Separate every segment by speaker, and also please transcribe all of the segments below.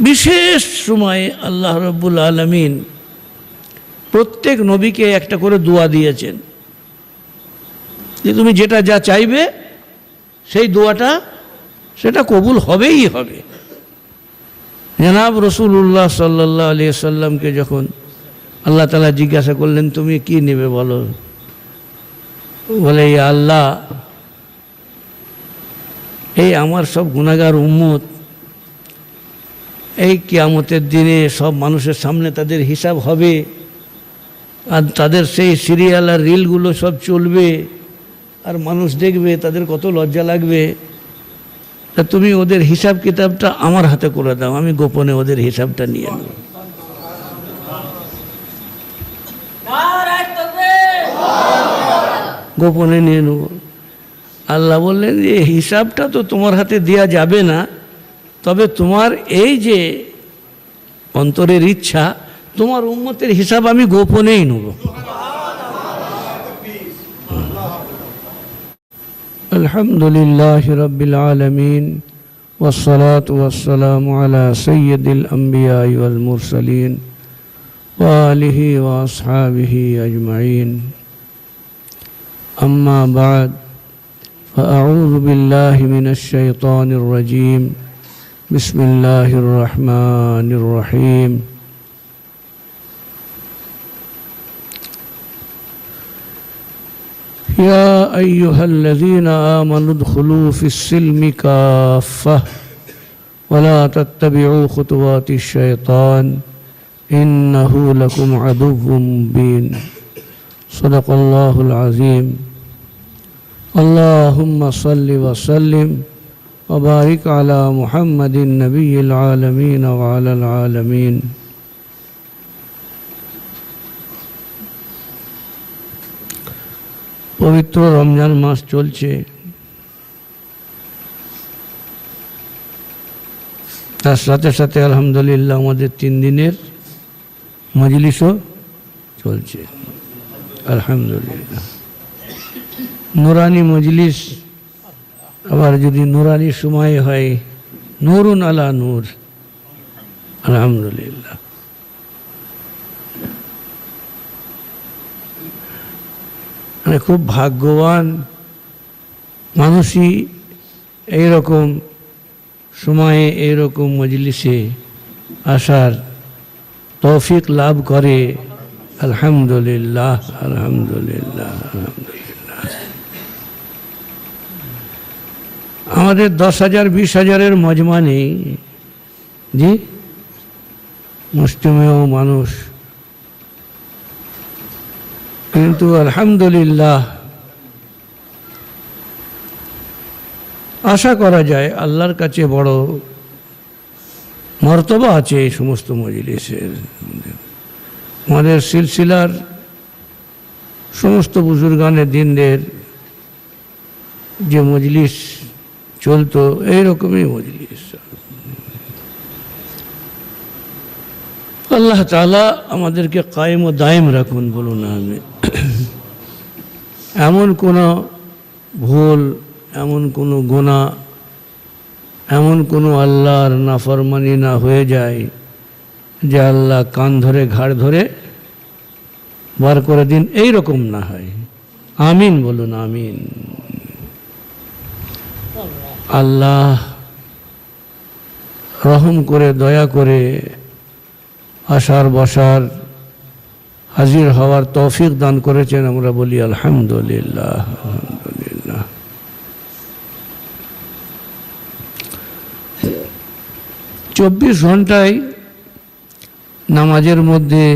Speaker 1: বিশেষ সময়ে আল্লাহ রব্বুল আলমিন প্রত্যেক নবীকে একটা করে দোয়া দিয়েছেন যে তুমি যেটা যা চাইবে, সেই দোয়াটা সেটা কবুল হবেই হবে। জনাব রসুল্লাহ সাল্লাহ আলি সাল্লামকে যখন আল্লাহ তালা জিজ্ঞাসা করলেন, তুমি কি নেবে বলো? বলে "ইয়া আল্লাহ, এই আমার সব গুণাগার উম্মত এই কিয়ামতের দিনে সব মানুষের সামনে তাদের হিসাব হবে। আর তাদের সেই সিরিয়াল আর রিলগুলো সব চলবে। আর মানুষ দেখবে, তাদের কত লজ্জা লাগবে। তা তুমি ওদের হিসাব কিতাবটা আমার হাতে করে দাও, আমি গোপনে ওদের হিসাবটা নিয়ে নেব। গোপনে নিয়ে নেব। আল্লাহ বললেন যে হিসাবটা তো তোমার হাতে দেওয়া যাবে না। তবে তোমার এই যে অন্তরের ইচ্ছা তোমার উন্মতের হিসাব আমি গোপনেই নেব الحمد لله رب العالمين والصلاة والسلام على سيد الأنبياء والمرسلين وآله وأصحابه أجمعين أما بعد فأعوذ بالله من الشيطان الرجيم بسم الله الرحمن الرحيم يا أيها الذين آمنوا ادخلوا في السلم كافة ولا تتبعوا خطوات الشيطان إنه لكم عدو مبين صدق الله العظيم اللهم صل وسلم وبارك على محمد النبي العالمين وعلى العالمين পবিত্র রমজান মাস চলছে তার সাথে সাথে আলহামদুলিল্লাহ আমাদের তিন দিনের মজলিসও চলছে আলহামদুলিল্লাহ নুরানি মজলিস আবার যদি নুরানি সময় হয়, নুরুন আলা নূর। আলহামদুলিল্লাহ। মানে খুব ভাগ্যবান মানুষই এইরকম সময়ে, এইরকম মজলিসে আসার তৌফিক লাভ করে। আলহামদুলিল্লাহ আলহামদুলিল্লাহ আলহামদুলিল্লাহ। আমাদের দশ হাজার, বিশ হাজারের মজমা নেই জি? মুসলিমেও মানুষ। কিন্তু আলহামদুলিল্লাহ, আশা করা যায় আল্লাহর কাছে বড় মর্তবা আছে এই সমস্ত মজলিসের আমাদের সিলসিলার সমস্ত বুজুর্গানের, দিনদের যে মজলিস চলতো এইরকমই মজলিস। আল্লাহ তালা আমাদেরকে কায়েম ও দায়েম রাখুন বলুন আমি এমন কোনো ভুল, এমন কোনো গোনা এমন কোনো আল্লাহর নাফরমানি না হয়ে যায় যে আল্লাহ কান ধরে ঘাড় ধরে বার করে দিন এই রকম না হয়। আমিন বলুন, আমিন। আল্লাহ রহম করে, দয়া করে আসার বসার হাজির হওয়ার তৌফিক দান করেছেন আমরা বলি আলহামদুলিল্লাহ আলহামদুলিল্লাহ। চব্বিশ ঘন্টায় নামাজের মধ্যে,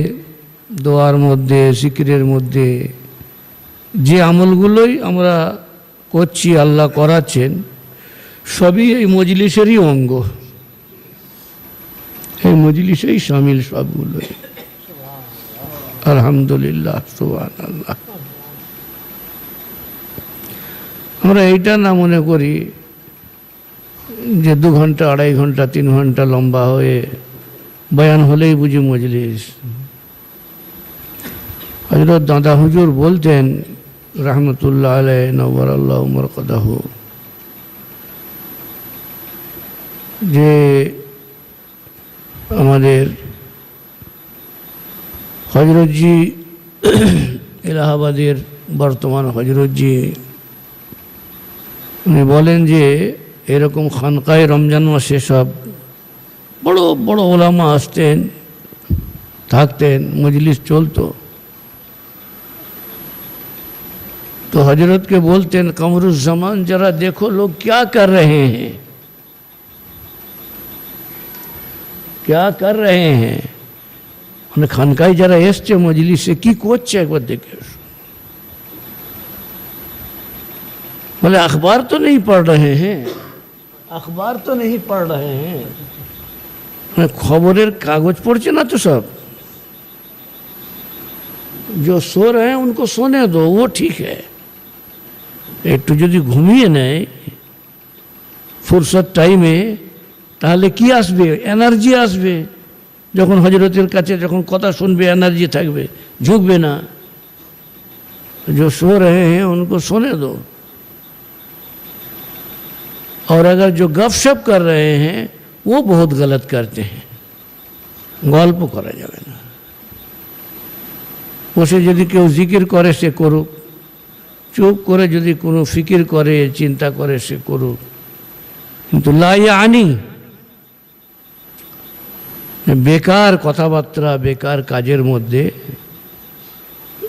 Speaker 1: দোয়ার মধ্যে সিকিরের মধ্যে যে আমলগুলোই আমরা করছি, আল্লাহ করাচ্ছেন সবই এই মজলিসেরই অঙ্গ। এই মজলিসেই সামিল সবগুলো। আলহামদুলিল্লাহ সুবান আল্লাহ আমরা এইটা না মনে করি যে দু ঘণ্টা, আড়াই ঘণ্টা, তিন ঘণ্টা লম্বা হয়ে বয়ান হলেই বুঝি মজলিস। হজরত দাদা হুজুর বলতেন, রহমতুল্লাহ আলাই নবর আল্লাহ উমর কদাহ। যে আমাদের হজরতজি এলাহাবাদের বর্তমান হজরতজি উনি বলেন যে এরকম খানকায় রমজান মাসে সব বড় বড় ওলামা আসতেন থাকতেন মজলিস চলতো तो हजरत के बोलते हैं कमरुज्जमान जरा देखो लोग क्या कर रहे हैं क्या कर रहे हैं? અને ખાનકાઈ જરા એસ से की कोच કોચ છે બધે કહેશું भले अखबार तो नहीं पढ़ रहे हैं। अखबार तो नहीं पढ़ रहे हैं। खबरेर कागज़ पढ़चे ना तो सब। जो सो रहे हैं, उनको सोने दो, वो ठीक है। एक तो यदि घूमिए नहीं, फुर्सत टाइम है তাহলে কি আসবে এনার্জি আসবে যখন হজরতের কাছে যখন কথা শুনবে एनर्जी থাকবে ঝুঁকবে না जो सो रहे हैं उनको सोने दो और अगर जो गपशप कर रहे हैं वो बहुत गलत करते हैं গল্প করা যাবে না বসে যদি কেউ জিকির করে সে করুক চুপ করে যদি কোনো ফিকির করে চিন্তা করে সে করুক কিন্তু লাই আনি বেকার কথাবার্তা, বেকার কাজের মধ্যে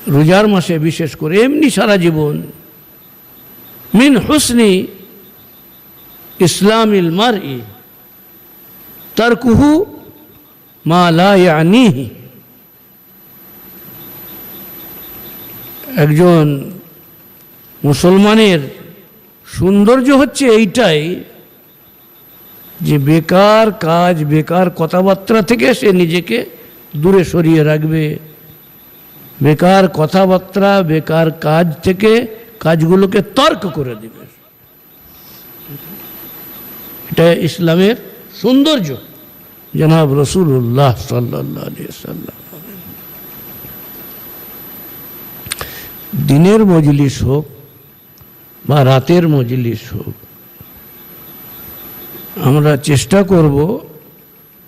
Speaker 1: রোজার মাসে বিশেষ করে এমনি সারা জীবন মিন হুসনি ইসলামিল মার ই তার কুহু মা লাইয়ানিহি একজন মুসলমানের সৌন্দর্য হচ্ছে এইটাই যে বেকার কাজ, বেকার কথাবার্তা থেকে সে নিজেকে দূরে সরিয়ে রাখবে। বেকার কথাবার্তা, বেকার কাজ থেকে কাজগুলোকে তর্ক করে দিবে। এটা ইসলামের সৌন্দর্য। জনাব রসুল্লাহ সাল্লাহ দিনের মজলিস হোক বা রাতের মজলিস হোক আমরা চেষ্টা করব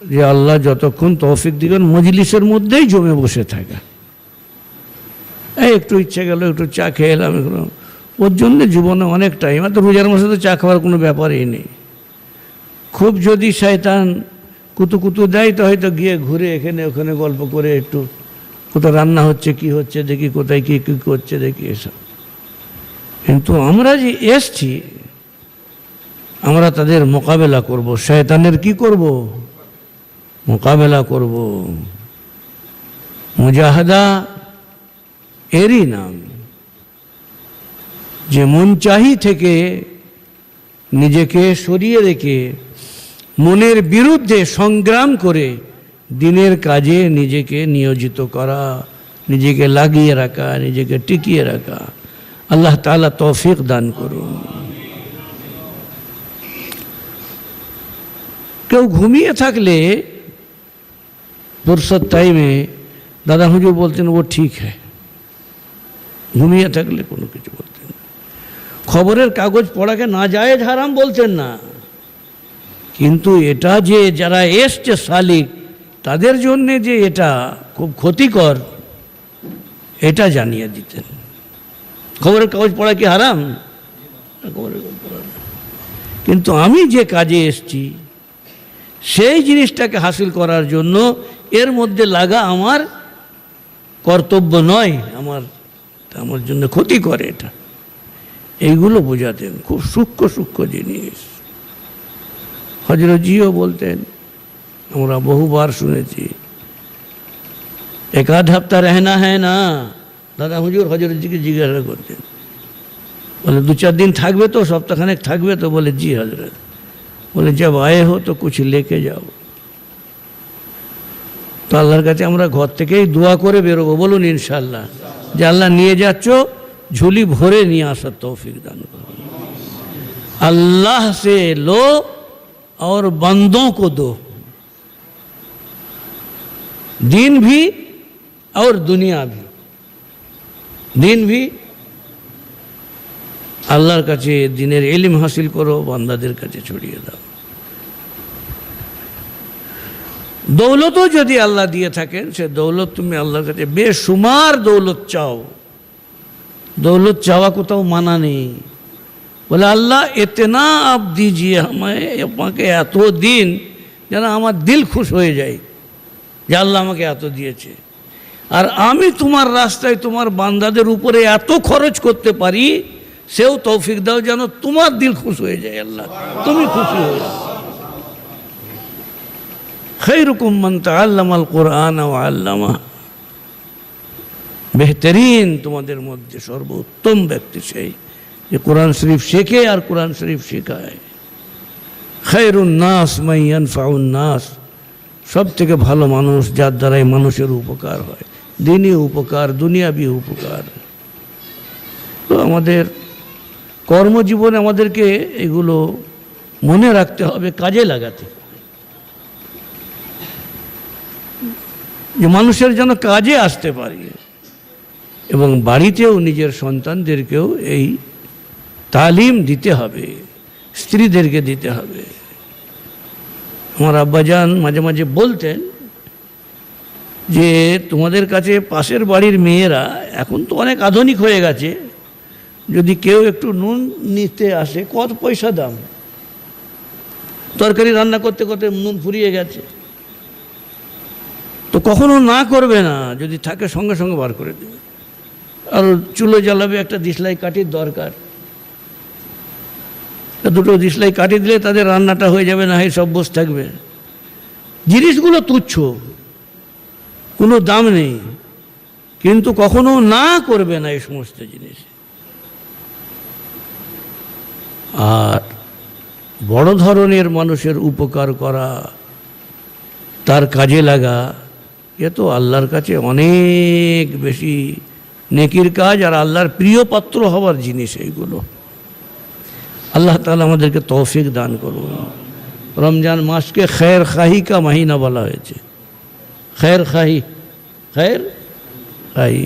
Speaker 1: যে আল্লাহ যতক্ষণ তৌফিক দিবেন, মজলিসের মধ্যেই জমে বসে থাকা। এই একটু ইচ্ছে গেল, একটু চা খেয়ে এলাম, এগুলো। ওর জন্য জীবনে অনেক টাইম তো রোজার মাসে তো চা খাওয়ার কোনো ব্যাপারই নেই। খুব যদি শয়তান কুতু কুতু দেয়, তো হয়তো গিয়ে ঘুরে এখানে ওখানে গল্প করে একটু কোথাও রান্না হচ্ছে, কি হচ্ছে, দেখি কোথায় কী কী করছে, দেখি এসব। কিন্তু আমরা যে এসছি আমরা তাদের মোকাবেলা করব। শয়তানের কি করব? মোকাবেলা করব। মুজাহাদা এরই নাম। যে মন চাহি থেকে নিজেকে সরিয়ে রেখে মনের বিরুদ্ধে সংগ্রাম করে দিনের কাজে নিজেকে নিয়োজিত করা, নিজেকে লাগিয়ে রাখা, নিজেকে টিকিয়ে রাখা, আল্লাহ তালা তৌফিক দান করুন। কেউ ঘুমিয়ে থাকলে ফুরসত টাইমে দাদা হুজুর বলতেন, ও ঠিক হ্যাঁ ঘুমিয়ে থাকলে কোনো কিছু বলতেন। খবরের কাগজ পড়াকে না যায় হারাম বলতেন না। কিন্তু এটা যে যারা এসছে শালিক, তাদের জন্যে যে এটা খুব ক্ষতিকর, এটা জানিয়ে দিতেন। খবরের কাগজ পড়া কি হারাম? খবরের কাগজ পড়া কিন্তু আমি যে কাজে এসছি সেই জিনিসটাকে হাসিল করার জন্য এর মধ্যে লাগা আমার কর্তব্য নয়, আমার আমার জন্য ক্ষতি করে এটা। এইগুলো বোঝাতেন, খুব সূক্ষ্ম সূক্ষ্ম জিনিস। হজরতজিও বলতেন, আমরা বহুবার শুনেছি, এক আধ হপ্তাহ রহনা হ্যাঁ না। দাদা হুজুর হজরতজিকে জিজ্ঞাসা করতেন, বলে দু চার দিন থাকবে তো, সপ্তাহখানেক থাকবে তো, বলে জি হজরত। বলে জব আয়ে হো তো কুছ লেকে যাও তো আল্লাহর কাছে আমরা ঘর থেকেই দোয়া করে বেরোবো বলুন ইনশাল্লাহ যে আল্লাহ নিয়ে যাচ্ছ ঝুলি ভরে নিয়ে আসার তৌফিক দান করো अल्लाह से लो और बंदों को दो दिन भी और दुनिया भी দিন ভি আল্লাহর কাছে দিনের এলিম হাসিল করো, বান্দাদের কাছে ছড়িয়ে দাও। দৌলতও যদি আল্লাহ দিয়ে থাকেন, সে দৌলত তুমি আল্লাহর কাছে বেসুমার দৌলত চাও। দৌলত চাওয়া কোথাও মানা নেই। বলে, আল্লাহ, এতে না আপ দিজিয়ে আমায়, আমাকে এত দিন যেন আমার দিল খুশ হয়ে যায়, যে আল্লাহ আমাকে এত দিয়েছে। আর আমি তোমার রাস্তায় তোমার বান্দাদের উপরে এত খরচ করতে পারি সেও তৌফিক দাও যেন তোমার দিল খুশ হয়ে যায়, আল্লাহ। তুমি খুশি হয়ে যাও। খৈরকম মান তাল্লাম আল কোরআন ও আল্লামা। বেহতরিন তোমাদের মধ্যে সর্বোত্তম ব্যক্তি সেই যে কোরআন শরীফ শেখে আর কোরআন শরীফ শেখায়। খৈরুন নাস মাইয়ান ফাউন্নাস সব থেকে ভালো মানুষ যার দ্বারাই মানুষের উপকার হয়। দিনই উপকার দুনিয়াবি উপকার। তো আমাদের কর্মজীবনে আমাদেরকে এগুলো মনে রাখতে হবে, কাজে লাগাতে। যে মানুষের যেন কাজে আসতে পারি এবং বাড়িতেও নিজের সন্তানদেরকেও এই তালিম দিতে হবে, স্ত্রীদেরকে দিতে হবে। আমার আব্বাজান মাঝে মাঝে বলতেন যে, তোমাদের কাছে পাশের বাড়ির মেয়েরা এখন তো অনেক আধুনিক হয়ে গেছে যদি কেউ একটু নুন নিতে আসে, কত পয়সা দাম? তরকারি রান্না করতে করতে নুন ফুরিয়ে গেছে। তো কখনো না করবে না, যদি থাকে সঙ্গে সঙ্গে বার করে দেবে। আর চুলো জ্বালাবে, একটা দিসলাই কাঠির দরকার। দুটো দিসলাই কাটি দিলে তাদের রান্নাটা হয়ে যাবে, না হয় সব বস থাকবে। জিনিসগুলো তুচ্ছ, কোনো দাম নেই। কিন্তু কখনো না করবে না এই সমস্ত জিনিস। আর বড় ধরনের মানুষের উপকার করা, তার কাজে লাগা, এ তো আল্লাহর কাছে অনেক বেশি নেকির কাজ আর আল্লাহর প্রিয় পাত্র হওয়ার জিনিস এইগুলো। আল্লাহ তালা আমাদেরকে তৌফিক দান করুন। রমজান মাসকে খৈর খাহি কা মহিনা বলা হয়েছে। খৈর খাহি খৈর খাহি।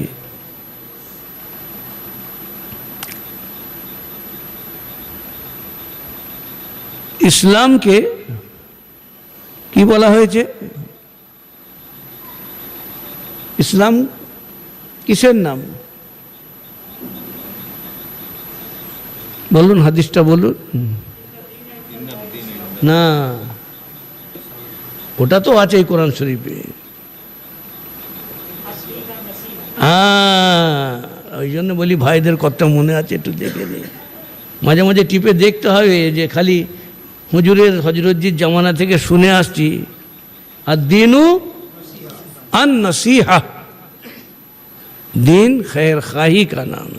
Speaker 1: ইসলামকে কি বলা হয়েছে? ইসলাম কিসের নাম? বলুন, হাদিসটা বলুন। না, ওটা তো আছেই কোরআন শরীফে। হ্যাঁ ওই জন্য বলি, ভাইদের কথা মনে আছে, একটু দেখে নে। মাঝে মাঝে টিপে দেখতে হবে যে খালি হুজুরের হজরতজির জামানা থেকে শুনে আসছি, আর দিনও আনসিহা দিন খের খাহি কা নাম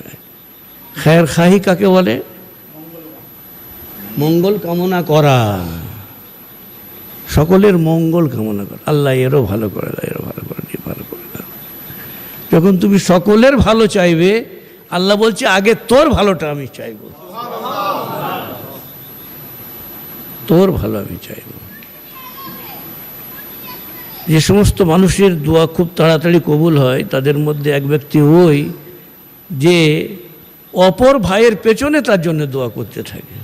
Speaker 1: খের খাহি কাকে বলে? মঙ্গল কামনা করা। সকলের মঙ্গল কামনা করা। আল্লাহ এরও ভালো করে দাও এরও ভালো করে দিয়ে, ভালো করে দাও যখন তুমি সকলের ভালো চাইবে, আল্লাহ বলছে, আগে তোর ভালোটা আমি চাইব। তোর ভালো, আমি চাইব। যে সমস্ত মানুষের দোয়া খুব তাড়াতাড়ি কবুল হয়, তাদের মধ্যে এক ব্যক্তি ওই যে অপর ভাইয়ের পেছনে তার জন্য দোয়া করতে থাকে।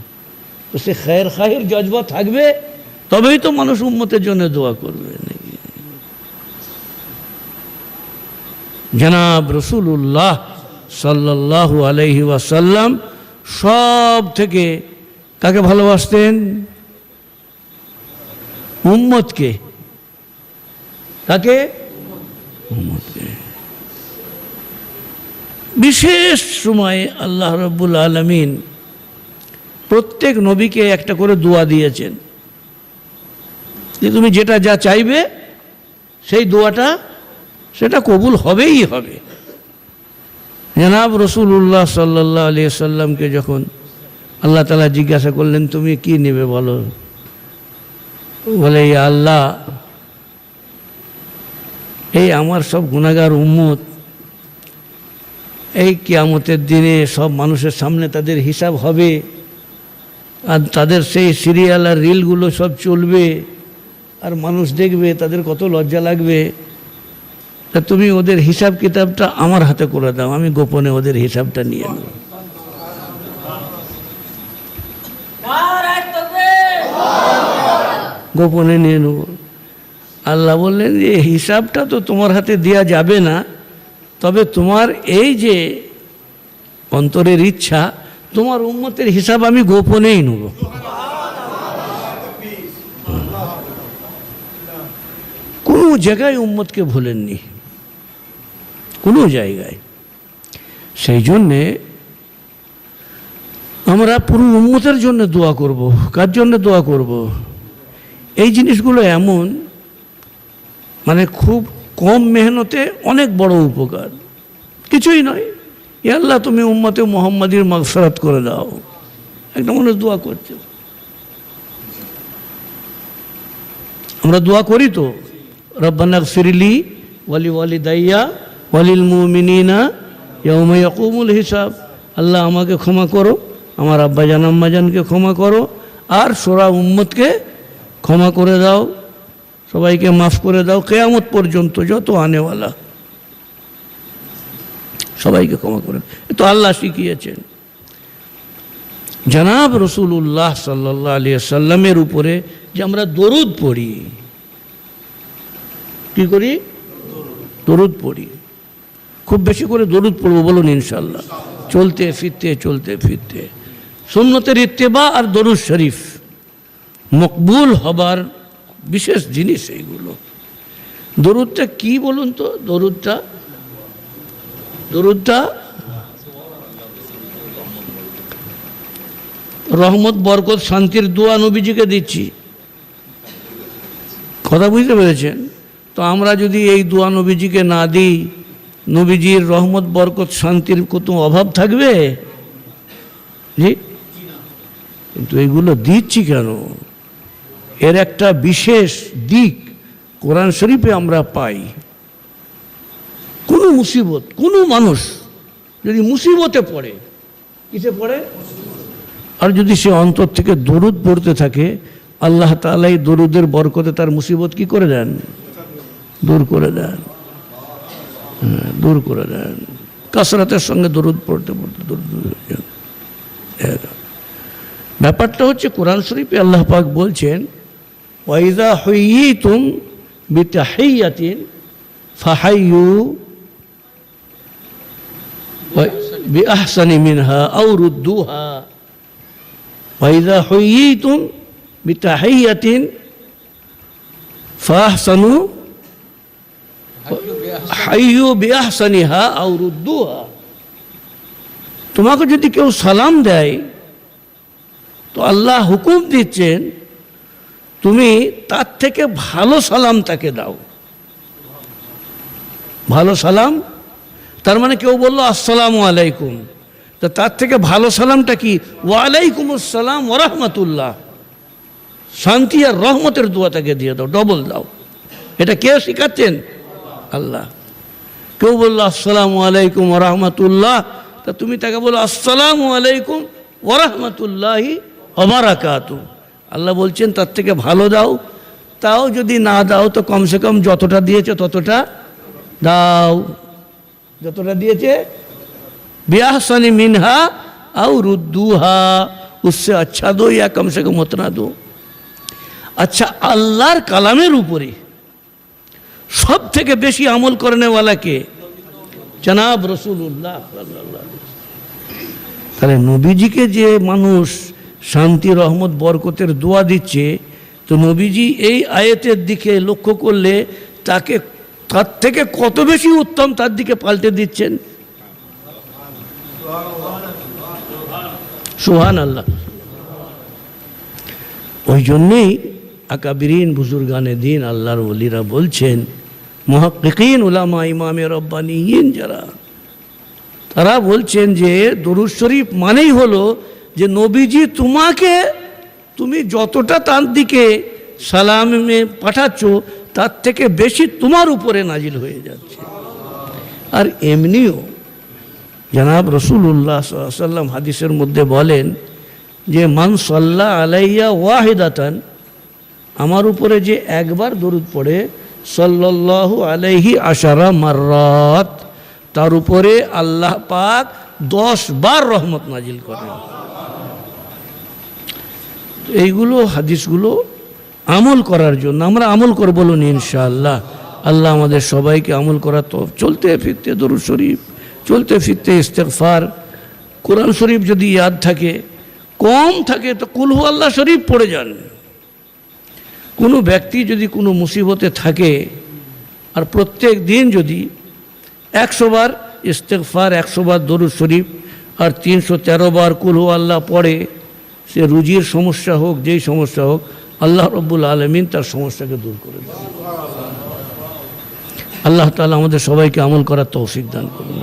Speaker 1: তো সে খায়ের খায়ের জজবা থাকবে, তবেই তো মানুষ উম্মতের জন্য দোয়া করবে নাকি? জনাব রসুল্লাহ সাল্লাহ আলহি ওয়াসাল্লাম সব থেকে কাকে ভালোবাসতেন? উম্মতকে। উম্মতকে। বিশেষ সময়ে আল্লাহ রব্বুল আলমিন প্রত্যেক নবীকে একটা করে দোয়া দিয়েছেন যে তুমি যেটা যা চাইবে, সেই দোয়াটা সেটা কবুল হবেই হবে। জনাব রসুল্লাহ সাল্লাহ আলি সাল্লামকে যখন আল্লাহ তালা জিজ্ঞাসা করলেন, তুমি কি নেবে বলো? বলে "ইয়া আল্লাহ, এই আমার সব গুণাগার উম্মত, এই কিয়ামতের দিনে সব মানুষের সামনে তাদের হিসাব হবে আর তাদের সেই সিরিয়াল আর রিলগুলো সব চলবে আর মানুষ দেখবে, তাদের কত লজ্জা লাগবে। তা তুমি ওদের হিসাব কিতাবটা আমার হাতে করে দাও, আমি গোপনে ওদের হিসাবটা নিয়ে নেব। গোপনে নিয়ে নেব। আল্লাহ বললেন যে হিসাবটা তো তোমার হাতে দেওয়া যাবে না। তবে তোমার এই যে অন্তরের ইচ্ছা, তোমার উন্মতের হিসাব আমি গোপনেই নেব। কোনো জায়গায় উম্মতকে ভুলেননি। কোনো জায়গায়। সেই জন্যে আমরা পুরো উম্মতের জন্য দোয়া করব। কার জন্য দোয়া করব? এই জিনিসগুলো এমন মানে খুব কম মেহনতে অনেক বড় উপকার। কিছুই নয়। এ আল্লাহ, তুমি উম্মতে মোহাম্মদীর মাগফরাত করে দাও। একটা মানুষ দোয়া করছে। আমরা দোয়া করি তো, রব্বানা ফিরলি ওয়ালি ওয়ালি দাইয়া ওয়ালিল মুমিনিনা ইয়াউমা ইয়াকুমুল হিসাব। আল্লাহ আমাকে ক্ষমা করো, আমার আব্বাজান, আম্মাজানকে ক্ষমা করো, আর সোরা উম্মতকে ক্ষমা করে দাও, সবাইকে মাফ করে দাও, কেয়ামত পর্যন্ত যত আনেওয়ালা সবাইকে ক্ষমা করে এ তো আল্লাহ শিখিয়েছেন। জনাব রসুল্লাহ সাল্লাহ আলী সাল্লামের উপরে যে আমরা দরুদ পড়ি, কি করি? দরুদ পড়ি। খুব বেশি করে দরুদ পড়ব বলুন ইনশাল্লাহ চলতে, ফিরতে চলতে, ফিরতে। সুন্নতের ইত্তেবা আর দরুদ শরীফ। মকবুল হবার বিশেষ জিনিস এইগুলো। দরুদটা কি বলুন তো? দরুদটা? দরুদটা? রহমত, বরকত, শান্তির দোয়া নবীজিকে দিচ্ছি। কথা বুঝতে পেরেছেন? তো আমরা যদি এই দোয়া নবীজিকে না দিই, নবীজির রহমত, বরকত, শান্তির কত অভাব থাকবে? জি? কিন্তু এগুলো দিচ্ছি কেন? এর একটা বিশেষ দিক কোরআন শরীফে আমরা পাই। কোনো মুসিবত কোনো মানুষ যদি মুসিবতে পড়ে কিসে পড়ে? আর যদি সে অন্তর থেকে দরুদ পড়তে থাকে আল্লাহ তাআলা এই দরুদের বরকতে তার মুসিবত কি করে দেন? দূর করে দেন। হ্যাঁ, দূর করে দেন। কাসরাতের সঙ্গে দরুদ পড়তে পড়তে হয়ে। ব্যাপারটা হচ্ছে কোরআন শরীফে আল্লাহ পাক বলছেন ওয়াইদা হইতুম বিতাহিয়াতিন ফাহাইয়ু বিআহসানি মিনহা আও রুদ্দুহা ওয়াইদা হইতুম বিতাহিয়াতিন ফাহসানু হাইয়ু বিআহসানিহা আও রুদ্দুহা তোমাকে যদি কেউ সালাম দেয়, তো আল্লাহ হুকুম দিচ্ছেন তুমি তার থেকে ভালো সালাম তাকে দাও। ভালো সালাম? তার মানে কেউ বলল, আসসালামু আলাইকুম। তো তার থেকে ভালো সালামটা কি? ওয়ালাইকুম আসসালাম ওরহমতুল্লাহ শান্তি আর রহমতের দোয়া তাকে দিয়ে দাও ডবল দাও। এটা কে শেখাচ্ছেন? আল্লাহ। কেউ বলল, আসসালামু আলাইকুম ওরহমতুল্লাহ তা তুমি তাকে বলো, আসসালামু আলাইকুম ওরহমতুল্লাহি অবারাকাতু আল্লাহ বলছেন, তার থেকে ভালো দাও। তাও যদি না দাও, তো কমসে কম যতটা দিয়েছে, ততটা দাও। যতটা দিয়েছে, বিয়াহসানি মিনহা আও রুদ্দুহা। উসসে আচ্ছা দো ইয়া কমসে কম উতনা দো। আচ্ছা আল্লাহর কালামের উপরে সব থেকে বেশি আমল করেনেওয়ালা কে জনাব রসুল্লাহ তাহলে নবীজিকে যে মানুষ শান্তি, রহমত, বরকতের দোয়া দিচ্ছে। তো নবীজি এই আয়াতের দিকে লক্ষ্য করলে তাকে, তার থেকে কত বেশি উত্তম তার দিকে পাল্টে দিচ্ছেন? সুহান আল্লাহ ওই জন্যেই আকাবিরিন, বুজুর্গানে দিন আল্লাহর ওলিরা বলছেন মহাকিন উলামা ইমামে রব্বানিহীন যারা, তারা বলছেন যে দরুদ শরীফ মানেই হলো যে নবীজি তোমাকে তুমি যতটা তার দিকে সালামে পাঠাচ্ছ, তার থেকে বেশি তোমার উপরে নাজিল হয়ে যাচ্ছে। আর এমনিও জনাব রসুল্লাহ সাল্লাম হাদিসের মধ্যে বলেন যে, মান সাল্লাহ আলাইয়া ওয়াহিদাতান আমার উপরে যে একবার দরুদ পড়ে, সাল্লাল্লাহু আলাইহি আশারা মাররাত তার উপরে আল্লাহ পাক দশ বার রহমত নাজিল করেন। এইগুলো হাদিসগুলো আমল করার জন্য, আমরা আমল করব বলুন ইনশাআল্লাহ। আল্লাহ আমাদের সবাইকে আমল করা তো, চলতে ফিরতে দরুদ শরীফ, চলতে ফিরতে ইস্তেগফার। কোরআন শরীফ যদি ইয়াদ থাকে, কম থাকে, তো কুলহু আল্লাহ শরীফ পড়ে যান। কোনো ব্যক্তি যদি কোনো মুসিবতে থাকে, আর প্রত্যেক দিন যদি একশো বার ইস্তেগফার, একশো বার দরুদ শরীফ, আর তিনশো তেরো বার কুলহু আল্লাহ পড়ে সে রুজির সমস্যা হোক, যেই সমস্যা হোক, আল্লাহ রব্বুল আলমিন তার সমস্যাকে দূর করে দেন। আল্লাহ তালা আমাদের সবাইকে আমল করার তৌফিক দান করুন।